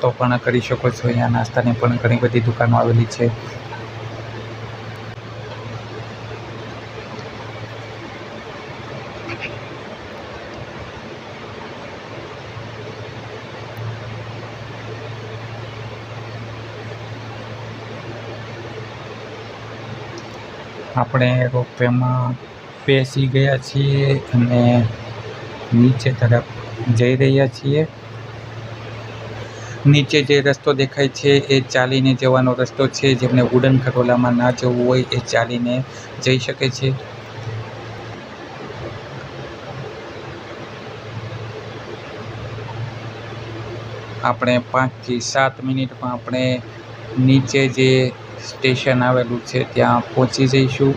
નાસ્તો પણ કરી શકો છો. અહીંયા નાસ્તાની પણ ઘણી બધી દુકાનો આવેલી છે. આપણે રોપવેમાં બેસી ગયા છીએ અને નીચે તરફ જઈ રહ્યા છીએ. નીચે જે રસ્તો દેખાય છે એ ચાલીને જવાનો રસ્તો છે. જેમને વુડન ખટોલામાં ના જવું હોય એ ચાલીને જઈ શકે છે. આપણે પાંચથી સાત મિનિટમાં આપણે નીચે જે સ્ટેશન આવેલું છે, ત્યાં પહોંચી જઈશું.